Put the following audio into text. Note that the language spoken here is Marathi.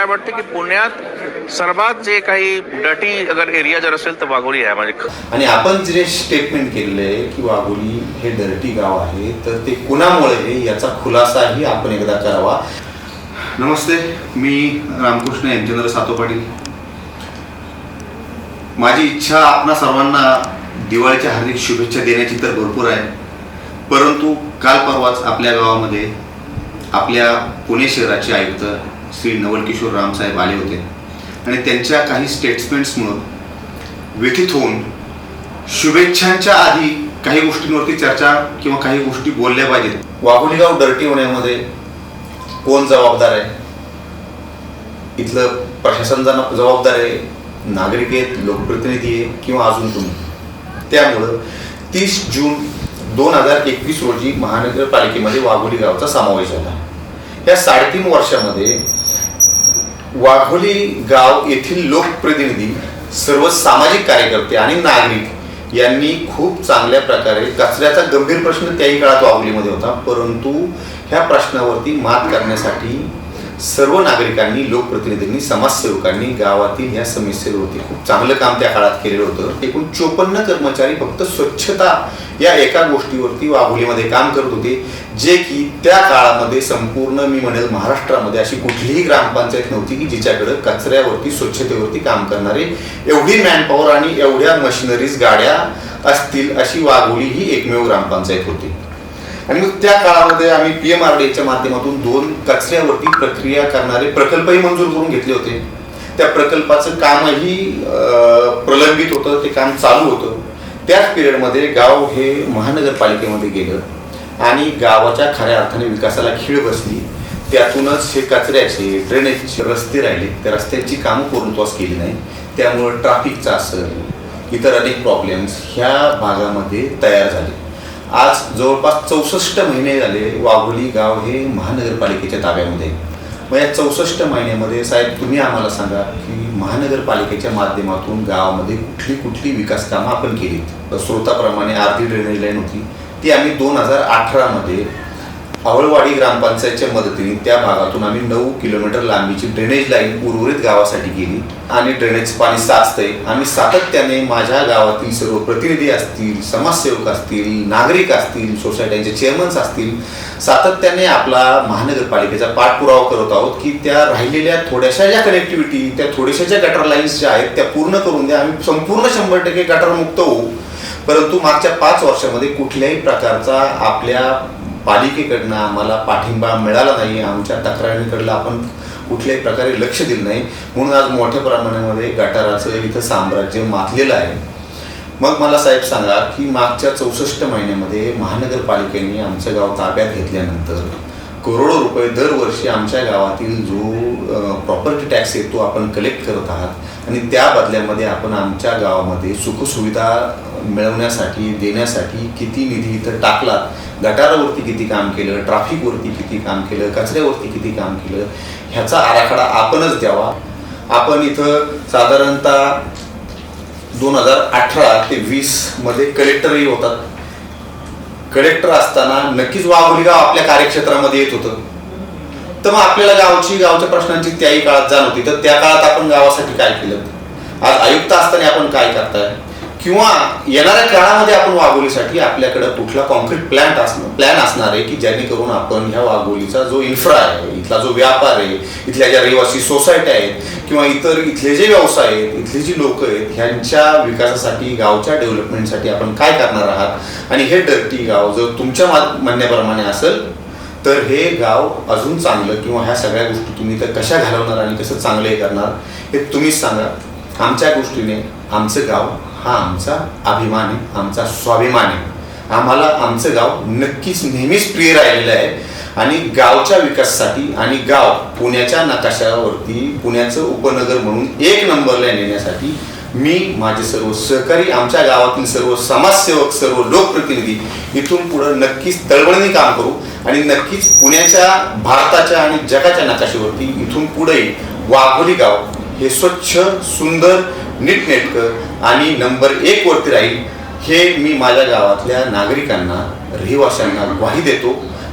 काय वाटतं की पुण्यात सर्वात जे काही डटी अगर एरिया जर असेल तर वाघोली आहे म्हणजे आणि आपण जे स्टेटमेंट केलेलं आहे की वाघोली हे डर्टी गाव आहे तर ते कुणामुळे आहे याचा खुलासाही आपण एकदा करावा. नमस्ते मी रामकृष्ण यांचंद्र सातोपाटील. माझी इच्छा आपणा सर्वांना दिवाळीच्या हार्दिक शुभेच्छा देण्याची तर भरपूर आहे. परंतु काल परवाच आपल्या गावामध्ये आपल्या पुणे शहराचे आयुक्त श्री नवल किशोर रामसाहेब आले होते. आणि त्यांच्या काही स्टेटमेंट्समुळं व्यथित होऊन शुभेच्छांच्या आधी काही गोष्टींवरती चर्चा किंवा काही गोष्टी बोलल्या पाहिजेत. वाघोलीगाव डर्टी होण्यामध्ये कोण जबाबदार आहे? इथलं प्रशासन जन- जबाबदार आहे? नागरिक आहेत? लोकप्रतिनिधी आहे किंवा अजून तुम्ही त्यामुळं तीस जून दोन हजार एकवीस रोजी महानगरपालिकेमध्ये वाघोली गावचा समावेश झाला. या साडेतीन वर्षामध्ये वाघोली गाव येथील लोकप्रतिनिधी सर्व सामाजिक कार्यकर्ते आणि नागरिक यांनी खूप चांगल्या प्रकारे कचऱ्याचा गंभीर प्रश्न त्याही काळात वाघोलीमध्ये होता परंतु ह्या प्रश्नावरती मात करण्यासाठी सर्व नागरिकांनी लोकप्रतिनिधींनी समाजसेवकांनी गावातील ह्या समस्येवरती खूप चांगलं काम त्या काळात केलेलं होतं. एकूण चोपन्न कर्मचारी फक्त स्वच्छता या एका गोष्टीवरती वाघोलीमध्ये काम करत होते जे की त्या काळामध्ये संपूर्ण मी म्हणेल महाराष्ट्रामध्ये अशी कुठलीही ग्रामपंचायत नव्हती की जिच्याकडे कचऱ्यावरती स्वच्छतेवरती काम करणारे एवढी मॅनपॉवर आणि एवढ्या मशिनरीज गाड्या असतील अशी वाघोली ही एकमेव ग्रामपंचायत होती. आणि मग त्या काळामध्ये आम्ही पी एम आर डीच्या माध्यमातून दोन कचऱ्यावरती प्रक्रिया करणारे प्रकल्पही मंजूर करून घेतले होते. त्या प्रकल्पाचं कामही प्रलंबित होतं ते काम चालू होतं. त्याच पिरियडमध्ये गाव हे महानगरपालिकेमध्ये गेलं आणि गावाच्या खऱ्या अर्थाने विकासाला खीळ बसली. त्यातूनच हे कचऱ्याचे ड्रेनेजचे रस्ते राहिले. त्या रस्त्यांची कामं पूर्णत्वास केली नाही. त्यामुळं ट्रॅफिकचा असेल इतर अनेक प्रॉब्लेम्स ह्या भागामध्ये तयार झाले. आज जवळपास चौसष्ट महिने झाले वाघोली गाव हे महानगरपालिकेच्या ताब्यामध्ये मग या चौसष्ट महिन्यामध्ये साहेब तुम्ही आम्हाला सांगा की महानगरपालिकेच्या माध्यमातून गावामध्ये कुठली कुठली विकास कामं आपण केली स्रोताप्रमाणे अर्धी ड्रेनेज लाईन होती. ती आम्ही दोन हजार अठरामध्ये आवळवाडी ग्रामपंचायतच्या मदतीने त्या भागातून आम्ही नऊ किलोमीटर लांबीची ड्रेनेज लाईन उर्वरित गावासाठी गेली आणि ड्रेनेज पाणी साचतंय. आम्ही सातत्याने माझ्या गावातील सर्व प्रतिनिधी असतील समाजसेवक असतील नागरिक असतील सोसायट्यांचे चेअरमन्स असतील सातत्याने आपला महानगरपालिकेचा पाठपुरावा करत आहोत की त्या राहिलेल्या थोड्याशा ज्या कनेक्टिव्हिटी त्या थोड्याशा ज्या गटर लाईन्स ज्या आहेत त्या पूर्ण करून द्या. आम्ही संपूर्ण शंभर टक्के गटरमुक्त होऊ. परंतु मागच्या पाच वर्षामध्ये कुठल्याही प्रकारचा आपल्या पालिकेकडनं आम्हाला पाठिंबा मिळाला नाही आमच्या तक्रारीकडलं आपण कुठल्याही प्रकारे लक्ष दिलं नाही. म्हणून आज मोठ्या प्रमाणामध्ये गटाराचं इथं साम्राज्य मातलेलं आहे. मग मला साहेब सांगा की मागच्या चौसष्ट महिन्यामध्ये महानगरपालिकेने आमचं गाव ताब्यात घेतल्यानंतर करोडो रुपये दरवर्षी आमच्या गावातील जो प्रॉपर्टी टॅक्स येतो आपण कलेक्ट करत आहात. आणि त्या बदल्यामध्ये आपण आमच्या गावामध्ये सुखसुविधा मिळवण्यासाठी देण्यासाठी किती निधी इथं टाकलात? गटारावरती किती काम केलं? ट्रॅफिकवरती किती काम केलं? कचऱ्यावरती किती काम केलं? ह्याचा आराखडा आपणच द्यावा. आपण इथं साधारणतः दोन हजार अठरा ते वीसमध्ये कलेक्टरही होतात. कलेक्टर असताना नक्कीच वाघोली गाव आपल्या कार्यक्षेत्रामध्ये येत होतं. तर मग आपल्याला गावची गावच्या प्रश्नांची त्याही काळात जाण होती. तर त्या काळात आपण गावासाठी काय केलं? आज आयुक्त असताना आपण काय करताय? किंवा येणाऱ्या काळामध्ये आपण वाघोलीसाठी आपल्याकडे कुठला कॉन्क्रीट प्लॅन्ट असणं प्लॅन असणार आहे की जेणेकरून आपण ह्या वाघोलीचा जो इन्फ्रा आहे इथला जो व्यापार आहे इथल्या ज्या रहिवासी सोसायट्या आहेत किंवा इतर इथले जे व्यवसाय आहेत इथली जी लोक आहेत ह्यांच्या विकासासाठी गावच्या डेव्हलपमेंटसाठी आपण काय करणार आहात? आणि हे डर्टी गाव जर तुमच्या म्हणण्याप्रमाणे असेल तर हे गाव अजून चांगलं किंवा ह्या सगळ्या गोष्टी तुम्ही तर कशा घालवणार आणि कसं चांगलं हे करणार हे तुम्हीच सांगा. आमच्या गोष्टीने आमचं गाव हा आमचा अभिमान आहे आमचा स्वाभिमान आहे. आम्हाला आमचं गाव नक्कीच नेहमीच प्रिय राहिलेलं आहे. आणि गावच्या विकासासाठी आणि गाव पुण्याच्या नकाशावरती पुण्याचं उपनगर म्हणून एक नंबरला नेण्यासाठी मी माझे सर्व सहकारी आमच्या गावातील सर्व समाजसेवक सर्व लोकप्रतिनिधी इथून पुढं नक्कीच तळमळीने काम करू आणि नक्कीच पुण्याच्या भारताच्या आणि जगाच्या नकाशेवरती इथून पुढे वाघोली गाव हे स्वच्छ सुंदर नीटनेटकं आणि नंबर एक वरती राहील हे मी माझ्या गावातल्या नागरिकांना रहिवाशांना ग्वाही देतो.